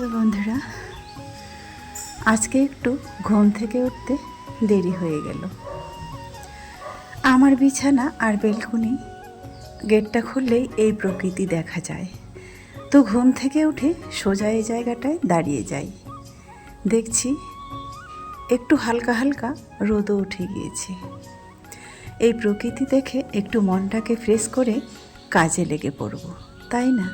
তো বন্ধুরা? আজকে একটু ঘুম থেকে উঠতে দেরি হয়ে গেল। আমার বিছানা আর বেলকুনি গেটটা খুললেই এই প্রকৃতি দেখা যায়। তো ঘুম থেকে উঠে সোজা এই জায়গাটায় দাঁড়িয়ে যাই। দেখছি একটু হালকা হালকা রোদও উঠে গিয়েছে। এই প্রকৃতি দেখে একটু মনটাকে ফ্রেশ করে কাজে লেগে পড়ব, তাই না?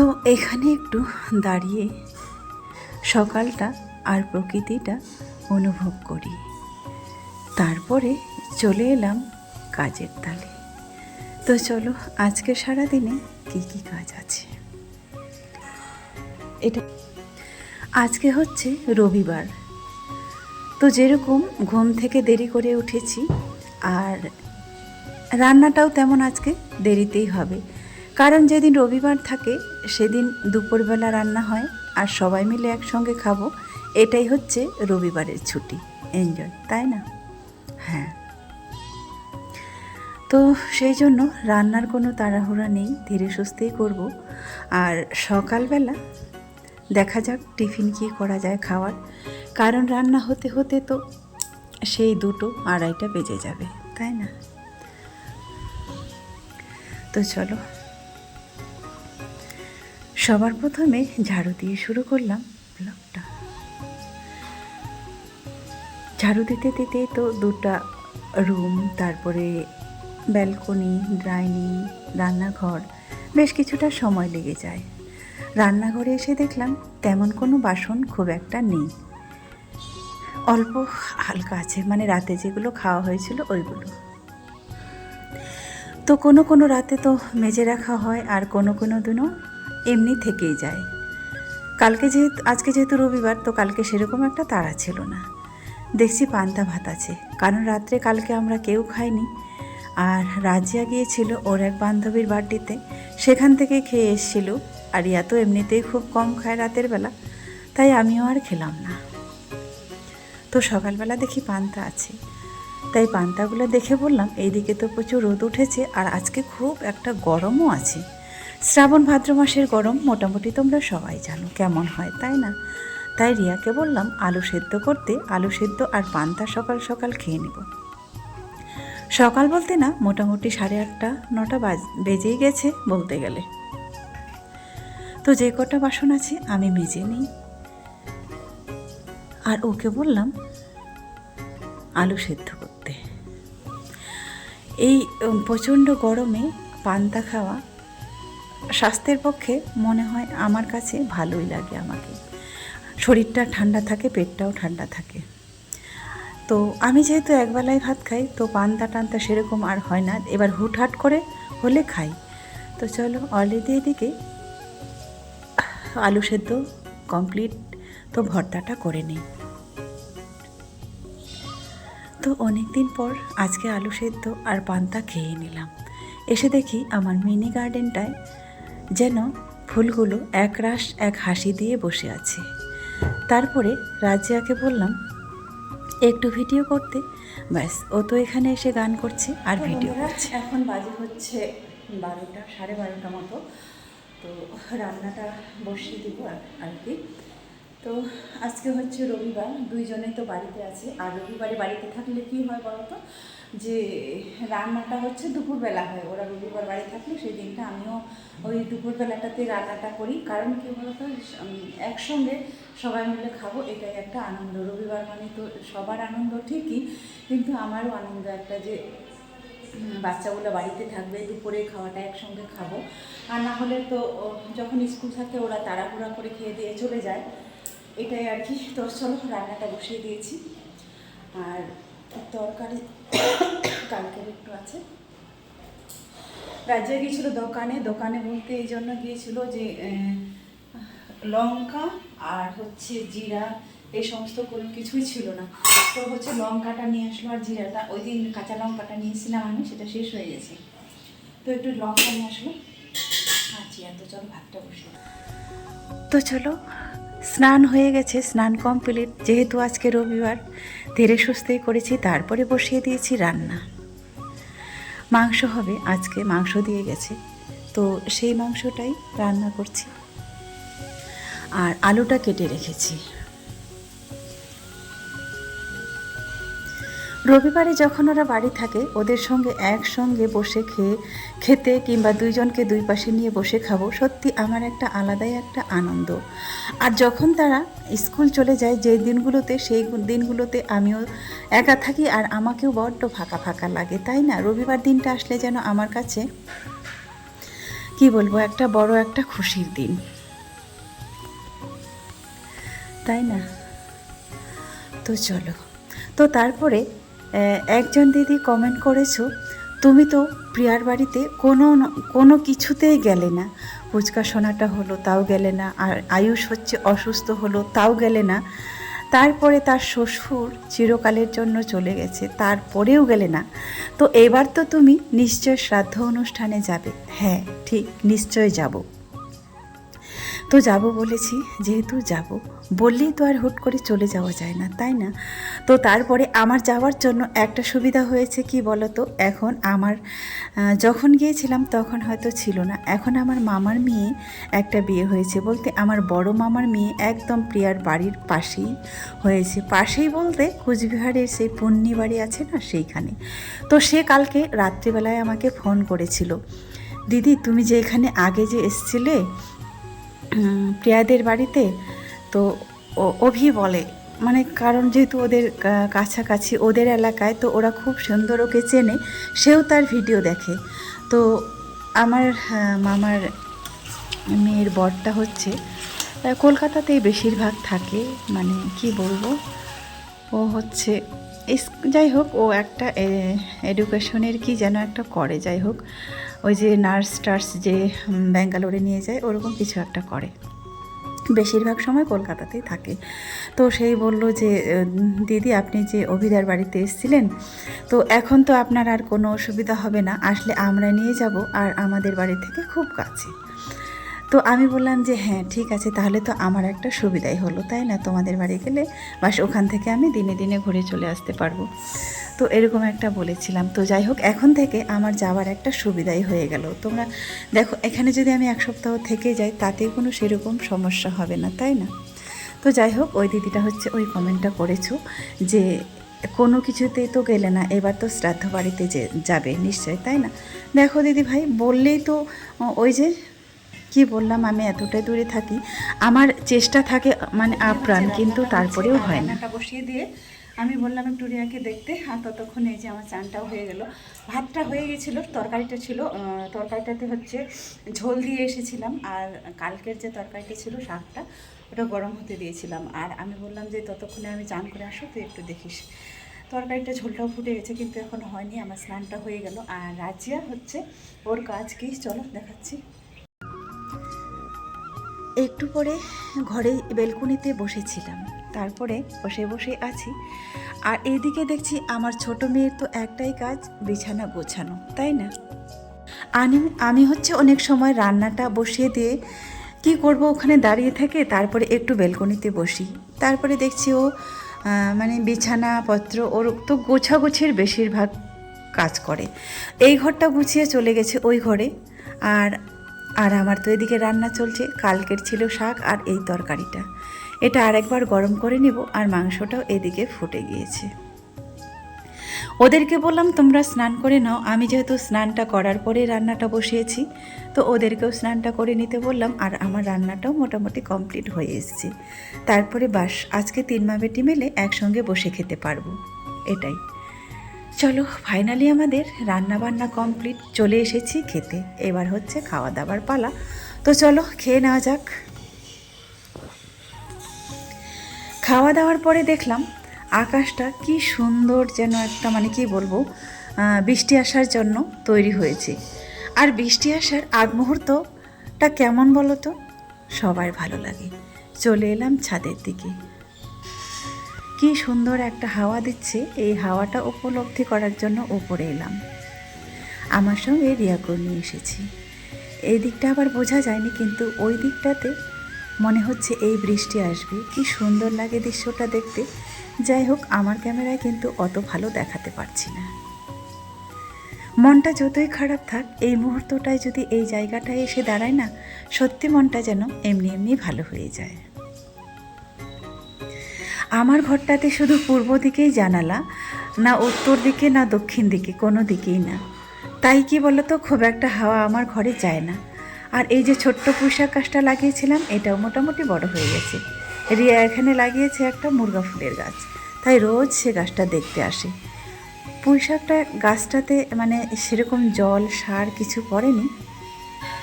তো এখানে একটু দাঁড়িয়ে সকালটা আর প্রকৃতিটা অনুভব করি। তারপরে চলে এলাম কাজের তালে। তো চলো, আজকে সারাদিনে কী কী কাজ আছে? এটা আজকে হচ্ছে রবিবার। তো যেরকম ঘুম থেকে দেরি করে উঠেছি, আর রান্নাটাও তেমন আজকে দেরিতেই হবে। কারণ যেদিন রবিবার থাকে, সেদিন দুপুরবেলা রান্না হয় আর সবাই মিলে একসঙ্গে খাব। এটাই হচ্ছে রবিবারের ছুটি। এনজয় তাই না? হ্যাঁ। তো সেই জন্য রান্নার কোনো তাড়াহুড়া নেই, ধীরে সুস্থেই করব। আর সকালবেলা দেখা যাক টিফিন কী করা যায় খাওয়ার। কারণ রান্না হতে হতে তো সেই দুটো আড়াইটা বেজে যাবে, তাই না? তো চলো। সবার প্রথমে ঝাড়ু দিয়ে শুরু করলাম ব্লগটা। ঝাড়ু দিতে দিতেই তো দুটা রুম, তারপরে ব্যালকনি, ডাইনিং, রান্নাঘর, বেশ কিছুটা সময় লেগে যায়। রান্নাঘরে এসে দেখলাম তেমন কোনো বাসন খুব একটা নেই। অল্প হালকা আছে মানে রাতে যেগুলো খাওয়া হয়েছিল ওইগুলো। তো কোনো কোনো রাতে তো মেজে রাখা হয় আর কোনো কোনো দিনও এমনি থেকেই যায়। কালকে যেহেতু, আজকে যেহেতু রবিবার, তো কালকে সেরকম একটা তাড়া ছিল না। দেখছি পান্তা ভাত আছে। কারণ রাত্রে কালকে আমরা কেউ খাইনি। আর রাজিয়া গিয়েছিল ওর এক বান্ধবীর বার্থডেতে সেখান থেকে খেয়ে এসেছিল। আর ইয়া তো এমনিতেই খুব কম খায় রাতের বেলা। তাই আমিও আর খেলাম না। তো সকালবেলা দেখি পান্তা আছে। তাই পান্তাগুলো দেখে বললাম, এইদিকে তো প্রচুর রোদ উঠেছে। আর আজকে খুব একটা গরমও আছে। শ্রাবণ ভাদ্র মাসের গরম মোটামুটি তোমরা সবাই জানো কেমন হয়, তাই না? তাই রিয়াকে বললাম আলু সেদ্ধ করতে আলু সেদ্ধ আর পান্তা সকাল সকাল খেয়ে নেব। সকাল বলতে না, মোটামুটি সাড়ে আটটা, নটা বাজ, বেজেই গেছে বলতে গেলে। তো যে কটা বাসন আছে আমি মেজে নিই। আর ওকে বললাম আলু সেদ্ধ করতে। এই প্রচণ্ড গরমে পান্তা খাওয়া স্বাস্থ্যের পক্ষে মনে হয় আমার কাছে ভালোই লাগে আমাকে। শরীরটা ঠান্ডা থাকে, পেটটাও ঠান্ডা থাকে। তো আমি যেহেতু একবেলায় ভাত খাই, তো পান্তা টান্তা সেরকম আর হয় না। এবার হুটহাট করে হলে খাই। তো চলো অলরেডি এদিকে আলু সেদ্ধ কমপ্লিট। তো ভর্তাটা করে নিই। তো অনেক দিন পর আজকে আলু সেদ্ধ আর পান্তা খেয়ে নিলাম। এসে দেখি আমার মিনি গার্ডেনটায় যেন ফুলগুলো এক রাস এক হাসি দিয়ে বসে আছে। তারপরে রাজিয়াকে বললাম একটু ভিডিও করতে? ব্যাস ও তো এখানে এসে গান করছে আর ভিডিও করছে। এখন বাজে হচ্ছে বারোটা সাড়ে বারোটা মতো। তো রান্নাটা বসিয়ে দিব আর- আর কি। তো আজকে হচ্ছে রবিবার, দুইজনেই তো বাড়িতে আছে। আর রবিবারে বাড়িতে থাকলে কি হয় বলতো যে রান্নাটা হচ্ছে দুপুরবেলা হয়। ওরা রবিবার বাড়ি থাকলে সেই দিনটা আমিও ওই দুপুরবেলাটাতে রান্নাটা করি। কারণ কি বলতো একসঙ্গে সবাই মিলে খাব, এটাই একটা আনন্দ। রবিবার মানে তো সবার আনন্দ ঠিকই, কিন্তু আমারও আনন্দ একটা যে বাচ্চাগুলো বাড়িতে থাকবে, দুপুরে খাওয়াটা একসঙ্গে খাব। আর না হলে তো যখন স্কুল থাকে ওরা তাড়াহুড়া করে খেয়ে দিয়ে চলে যায়। এটাই আর কি। তো চলো, রান্নাটা বসিয়ে দিয়েছি। আর তরকারি কালকের একটু আছে। রাজ্যে গিয়েছিল দোকানে দোকানে বলতে এই জন্য গিয়েছিল যে লঙ্কা আর হচ্ছে জিরা, এই সমস্ত কোনো কিছুই ছিল না। তো হচ্ছে লঙ্কাটা নিয়ে আসলো আর জিরাটা। ওই দিন কাঁচা লঙ্কাটা নিয়েছিলাম আমি, সেটা শেষ হয়ে গেছে। তো একটু লঙ্কা নিয়ে আসলো। আচ্ছা এত চলো, ভাতটা বসে তো চলো স্নান হয়ে গেছে, স্নান কমপ্লিট যেহেতু আজকে রবিবার, ধীরে সুস্থই করেছি, তারপরে বসিয়ে দিয়েছি রান্না। মাংস হবে, আজকে মাংস দিয়ে গেছে। তো সেই মাংসটাই রান্না করছি। আর আলুটা কেটে রেখেছি। রবিবারে যখন ওরা বাড়ি থাকে, ওদের সঙ্গে একসঙ্গে বসে খেয়ে, খেতে কিংবা দুইজনকে দুই পাশে নিয়ে বসে খাব, সত্যি আমার একটা আলাদাই একটা আনন্দ। আর যখন তারা স্কুল চলে যায়, যে দিনগুলোতে, সেই দিনগুলোতে আমিও একা থাকি আর আমাকেও বড্ড ফাঁকা ফাঁকা লাগে, তাই না? রবিবার দিনটা আসলে যেন আমার কাছে, কি বলব, একটা বড় একটা খুশির দিন। তাই না? তো চলো। তো তারপরে একজন দিদি কমেন্ট করেছ, তুমি তো প্রিয়ার বাড়িতে কোনো কোনো কিছুতেই গেলে না। ফুচকা সোনাটা হলো তাও গেলে না, আর আয়ুষ হচ্ছে অসুস্থ হলো তাও গেলে না। তারপরে তার শ্বশুর চিরকালের জন্য চলে গেছে, তারপরেও গেলে না। তো এবার তো তুমি নিশ্চয় শ্রাদ্ধ অনুষ্ঠানে যাবে। হ্যাঁ ঠিক, নিশ্চয় যাব। তো যাব বলেছি, যেহেতু যাব, বললেই তো আর হুট করে চলে যাওয়া যায় না, তাই না? তো তারপরে আমার যাওয়ার জন্য একটা সুবিধা হয়েছে কি বলো তো এখন আমার যখন গিয়েছিলাম তখন হয়তো ছিল না। এখন আমার মামার মেয়ে একটা বিয়ে হয়েছে বলতে আমার বড় মামার মেয়ে একদম প্রিয়ার বাড়ির পাশেই হয়েছে। পাশেই বলতে কুচবিহারের সেই পূর্ণি বাড়ি আছে না সেইখানে। তো সে কালকে রাত্রিবেলায় আমাকে ফোন করেছিল, দিদি, তুমি যে এখানে আগে যে এসছিলে প্রিয়াদের বাড়িতে, তো অভি বলে মানে কারণ যেহেতু ওদের কাছাকাছি, ওদের এলাকায়, তো ওরা খুব সুন্দর ওকে চেনে, সেও তার ভিডিও দেখে। তো আমার মামার মেয়ের বরটা হচ্ছে কলকাতাতেই বেশিরভাগ থাকে মানে কি বলব, ও হচ্ছে যাই হোক, ও একটা এডুকেশনের কি যেন একটা করে, যাই হোক। ওই যে নার্স টার্স যে ব্যাঙ্গালোরে নিয়ে যায়, ওরকম কিছু একটা করে। বেশিরভাগ সময় কলকাতাতেই থাকে। তো সেই বলল যে দিদি আপনি যে অভিদার বাড়িতে এসেছিলেন, তো এখন তো আপনার আর কোনো অসুবিধা হবে না, আসলে আমরা নিয়ে যাব আর আমাদের বাড়ি থেকে খুব কাছে। তো আমি বললাম যে হ্যাঁ ঠিক আছে, তাহলে তো আমার একটা সুবিধাই হলো, তাই না? তোমাদের বাড়ি গেলে বাস ওখান থেকে আমি দিনে দিনে ঘুরে চলে আসতে পারব। তো এরকম একটা বলেছিলাম। তো যাই হোক, এখন থেকে আমার যাওয়ার একটা সুবিধাই হয়ে গেল। তোমরা দেখো, এখানে যদি আমি এক সপ্তাহ থেকে যাই, তাতে কোনো সেরকম সমস্যা হবে না, তাই না? তো যাই হোক, ওই দিদিটা হচ্ছে ওই কমেন্টটা করেছ যে, কোনো কিছুতেই তো গেলে না, এবার তো শ্রাদ্ধ বাড়িতে যে যাবে নিশ্চয় তাই না? দেখো দিদি ভাই, বললেই তো ওই যে, কি বললাম, আমি এতটাই দূরে থাকি, আমার চেষ্টা থাকে মানে আপ্রাণ, কিন্তু তারপরেও হয় না। বসিয়ে দিয়ে আমি বললাম একটু রিয়াকে দেখতে, আর ততক্ষণ এই যে আমার চানটাও হয়ে গেল। ভাতটা হয়ে গেছিল, তরকারিটা ছিল তরকারিটাতে হচ্ছে ঝোল দিয়ে এসেছিলাম, আর কালকের যে তরকারিটা ছিল শাকটা, ওটা গরম হতে দিয়েছিলাম। আর আমি বললাম যে ততক্ষণে আমি চান করে আসো, তুই একটু দেখিস। তরকারিটা ঝোলটাও ফুটে গেছে, কিন্তু এখন হয়নি, আমার স্নানটা হয়ে গেল। আর রাজিয়া হচ্ছে, ওর কাজ কি? চলো দেখাচ্ছি। একটু পরে ঘরে বেলকুনিতে বসেছিলাম। তারপরে বসে বসে আছি। আর এইদিকে দেখছি আমার ছোট মেয়ের তো একটাই কাজ, বিছানা গোছানো, তাই না? আমি আমি হচ্ছে অনেক সময় রান্নাটা বসিয়ে দিয়ে কি করব ওখানে দাঁড়িয়ে থেকে, তারপরে একটু বেলকনিতে বসি। তারপরে দেখছি ও মানে বিছানাপত্র, ওর তো গোছাগুছির বেশিরভাগ কাজ করে। এই ঘরটা গুছিয়ে চলে গেছে ওই ঘরে। আর আর আমার তো এদিকে রান্না চলছে, কালকের ছিল শাক আর এই তরকারিটা। এটা আরেকবার গরম করে নেব আর মাংসটাও এদিকে ফুটে গিয়েছে। ওদেরকে বললাম, তোমরা স্নান করে নাও। আমি যেহেতু স্নানটা করার পরে রান্নাটা বসিয়েছি, তো ওদেরকেও স্নানটা করে নিতে বললাম আর আমার রান্নাটাও মোটামুটি কমপ্লিট হয়ে এসেছে। তারপরে বাস, আজকে তিন মা বেটি মেলে একসঙ্গে বসে খেতে পারব। এটাই। চলো ফাইনালি আমাদের রান্না বান্না কমপ্লিট। চলে এসেছি খেতে। এবার হচ্ছে খাওয়া দাওয়ার পালা। তো চলো, খেয়ে নেওয়া যাক। খাওয়া দাওয়ার পরে দেখলাম আকাশটা কি সুন্দর যেন একটা মানে কি বলব বৃষ্টি আসার জন্য তৈরি হয়েছে। আর বৃষ্টি আসার আগ মুহূর্তটা কেমন বলো তো সবার ভালো লাগে। চলে এলাম ছাদের দিকে। কি সুন্দর একটা হাওয়া দিচ্ছে। এই হাওয়াটা উপলব্ধি করার জন্য উপরে এলাম। আমার সঙ্গে রিয়াকেও নিয়ে এসেছি। এই দিকটা আবার বোঝা যায়নি, কিন্তু ওই দিকটাতে মনে হচ্ছে এই বৃষ্টি আসবে। কি সুন্দর লাগে দৃশ্যটা দেখতে। যাই হোক, আমার ক্যামেরায় কিন্তু অত ভালো দেখাতে পারছি না। মনটা যতই খারাপ থাক, এই মুহূর্তটায় যদি এই জায়গাটায় এসে দাঁড়ায় না, সত্যি মনটা যেন এমনি এমনি ভালো হয়ে যায়। আমার ঘরটাতে শুধু পূর্ব দিকেই জানালা, না উত্তর দিকে, না দক্ষিণ দিকে, কোনো দিকেই না। তাই কি বলতো, খুব একটা হাওয়া আমার ঘরে যায় না। আর এই যে ছোট্ট পুঁইশাক গাছটা লাগিয়েছিলাম, এটাও মোটামুটি বড় হয়ে গেছে। রিয়া এখানে লাগিয়েছে একটা মুরগা ফুলের গাছ। তাই রোজ সে গাছটা দেখতে আসে। পুঁইশাকটা গাছটাতে মানে সেরকম জল, সার কিছু পড়েনি।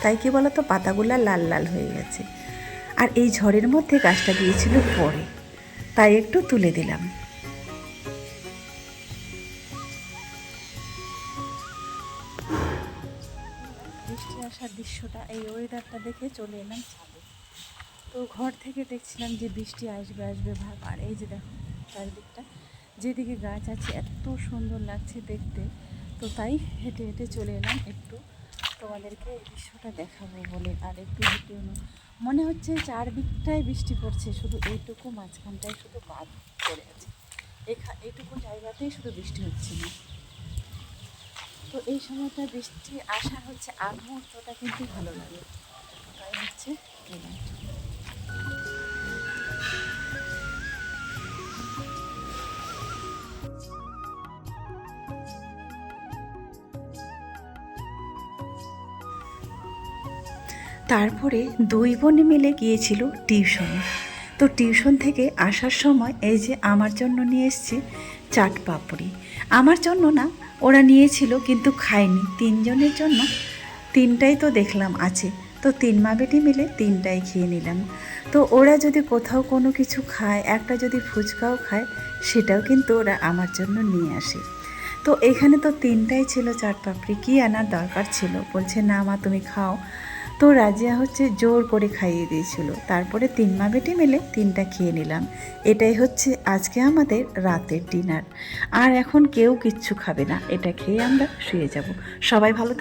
তাই কি বলতো, পাতাগুলো লাল লাল হয়ে গেছে। আর এই ঝড়ের মধ্যে গাছটা দিয়েছিল পরে। তাই একটু তুলে দিলাম। বৃষ্টি আসার দৃশ্যটা, এই ওয়েদারটা দেখে চলে এলাম ছাদে তো ঘর থেকে দেখছিলাম যে বৃষ্টি আসবে আসবে ভাব আর এই যে দেখো, চারিদিকটা, যেদিকে গাছ আছে, এত সুন্দর লাগছে দেখতে। তো তাই হেঁটে হেঁটে চলে এলাম একটু। তোমাদেরকে এই দৃশ্যটা দেখাবো বলে, আর একটু হেঁটে এলাম। মনে হচ্ছে চারদিকটাই বৃষ্টি পড়ছে, শুধু এইটুকু, মাঝখানটায় শুধু বাদ পড়ে আছে। এখা, এইটুকু জায়গাতেই শুধু বৃষ্টি হচ্ছে না। তো এই সময়টা বৃষ্টি আসা হচ্ছে আগ মুহূর্তটা কিন্তু ভালো লাগে। তাই হচ্ছে তারপরে দুই বোনে মিলে গিয়েছিল টিউশনে। তো টিউশন থেকে আসার সময় এই যে আমার জন্য নিয়ে এসছে চাট পাপড়ি। আমার জন্য না ওরা নিয়েছিল কিন্তু খায়নি। তিনজনের জন্য তিনটাই তো দেখলাম আছে। তো তিন মা বেটি মিলে তিনটাই খেয়ে নিলাম। তো ওরা যদি কোথাও কোনো কিছু খায়, একটা যদি ফুচকাও খায়, সেটাও কিন্তু ওরা আমার জন্য নিয়ে আসে। তো এখানে তো তিনটাই ছিল চাট পাপড়ি। কী আনার দরকার ছিল? বলছে, না মা, তুমি খাও। তো রাজিয়া হচ্ছে জোর করে খাইয়ে দিয়েছিল। তারপরে তিন মা বেটি মেলে তিনটা খেয়ে নিলাম। এটাই হচ্ছে আজকে আমাদের রাতের ডিনার আর এখন কেউ কিচ্ছু খাবে না। এটা খেয়ে আমরা শুয়ে যাব। সবাই ভালো